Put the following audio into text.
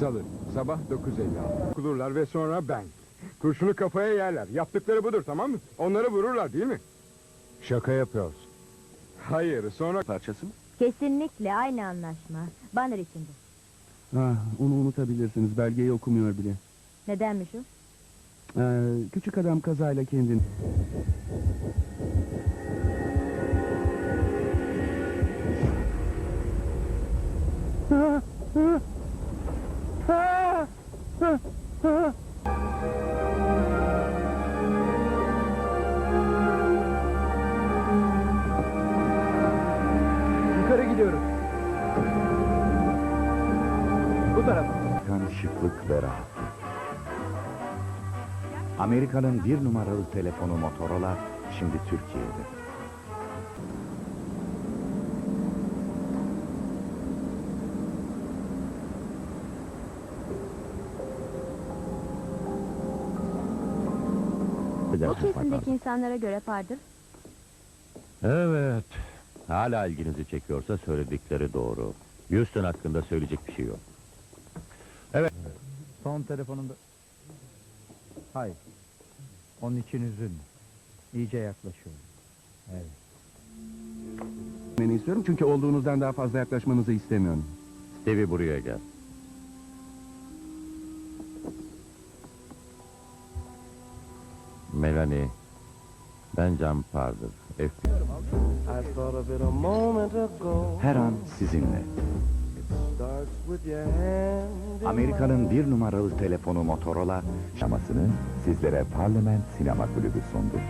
Salı, sabah 9.56. Okulurlar ve sonra ben. Kurşunu kafaya yerler. Yaptıkları budur tamam mı? Onları vururlar değil mi? Şaka yapıyorsun. Hayır, sonra... Parçası mı? Kesinlikle aynı anlaşma. Banner içinde. Ah, onu unutabilirsiniz. Belgeyi okumuyor bile. Nedenmiş o? Ee, küçük adam kazayla kendini... Yukarı gidiyoruz. Bu tarafa. Amerikan şıklık ve rahatlık. Amerika'nın bir numaralı telefonu Motorola şimdi Türkiye'de. O kesimdeki insanlara göre pardır. Evet. Hala ilginizi çekiyorsa söyledikleri doğru. Houston hakkında söyleyecek bir şey yok. Son telefonunda... Hayır. Onun için üzülme. İyice yaklaşıyorum. Evet. Beni istiyorum çünkü olduğunuzdan daha fazla yaklaşmanızı istemiyorum. Stevie buraya gel. Melanie, ben Can Pardır. FBI. I thought of it a moment ago. Her an sizinle. Amerika'nın bir numaralı telefonu Motorola şamasını sizlere Parlament Sinema Kulübü sundu.